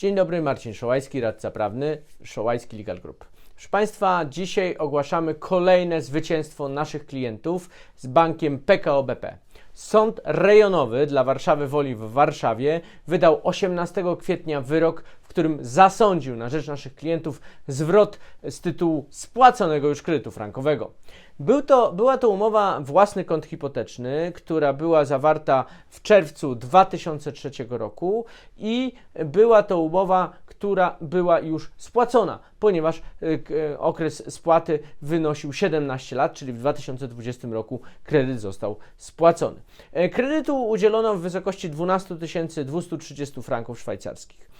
Dzień dobry, Marcin Szołajski, radca prawny, Szołajski Legal Group. Proszę Państwa, dzisiaj ogłaszamy kolejne zwycięstwo naszych klientów z bankiem PKO BP. Sąd rejonowy dla Warszawy Woli w Warszawie wydał 18 kwietnia wyrok, w którym zasądził na rzecz naszych klientów zwrot z tytułu spłaconego już kredytu frankowego. Był to, była to umowa własny kąt hipoteczny, która była zawarta w czerwcu 2003 roku i była to umowa, która była już spłacona, ponieważ k- y, okres spłaty wynosił 17 lat, czyli w 2020 roku kredyt został spłacony. E, Kredytu udzielono w wysokości 12 230 franków szwajcarskich.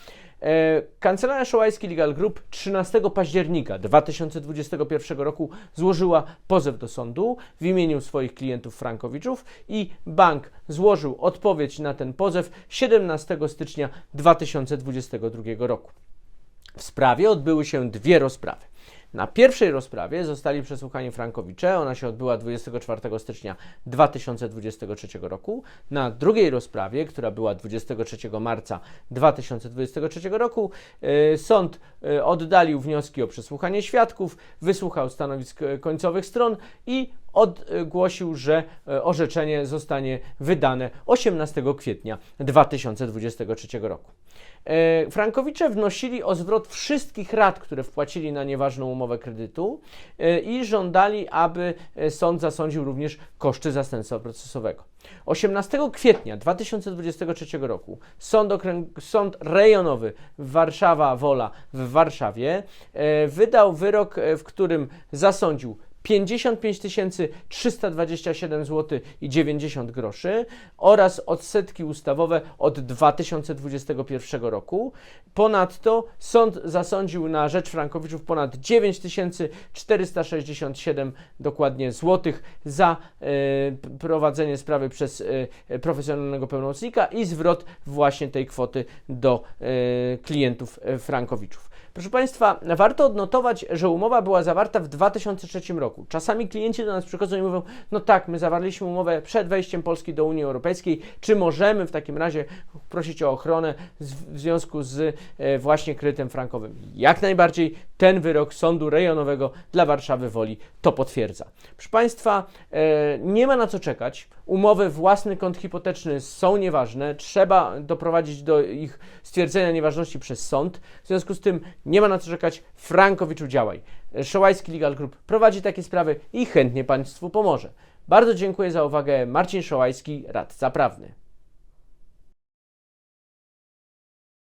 E, Kancelaria Szołajski Legal Group 13 października 2021 roku złożyła pozew do sądu w imieniu swoich klientów frankowiczów i bank złożył odpowiedź na ten pozew 17 stycznia 2022 roku. W sprawie odbyły się dwie rozprawy. Na pierwszej rozprawie zostali przesłuchani Frankowicze, ona się odbyła 24 stycznia 2023 roku. Na drugiej rozprawie, która była 23 marca 2023 roku, e, sąd e, oddalił wnioski o przesłuchanie świadków, wysłuchał stanowisk e, końcowych stron i ogłosił, że e, orzeczenie zostanie wydane 18 kwietnia 2023 roku. E, Frankowicze wnosili o zwrot wszystkich rat, które wpłacili na nieważną umowę kredytu e, i żądali, aby sąd zasądził również koszty zastępstwa procesowego. 18 kwietnia 2023 roku sąd, okręg, sąd rejonowy Warszawa Wola w Warszawie wydał wyrok, w którym zasądził 55 327 zł i 90 groszy oraz odsetki ustawowe od 2021 roku. Ponadto sąd zasądził na rzecz Frankowiczów ponad 9 467 dokładnie złotych za p- prowadzenie sprawy przez e, profesjonalnego pełnomocnika i zwrot właśnie tej kwoty do e, klientów Frankowiczów. Proszę Państwa, warto odnotować, że umowa była zawarta w 2003 roku. Czasami klienci do nas przychodzą i mówią: No tak, my zawarliśmy umowę przed wejściem Polski do Unii Europejskiej. Czy możemy w takim razie prosić o ochronę w związku z e, właśnie kredytem frankowym? Jak najbardziej ten wyrok Sądu Rejonowego dla Warszawy Woli to potwierdza. Proszę Państwa, e, nie ma na co czekać. Umowy własny kąt hipoteczny są nieważne. Trzeba doprowadzić do ich stwierdzenia nieważności przez sąd. W związku z tym nie ma na co czekać. Frankowiczu działaj. Szołajski Legal Group prowadzi takie sprawy i chętnie Państwu pomoże. Bardzo dziękuję za uwagę. Marcin Szołajski, radca prawny.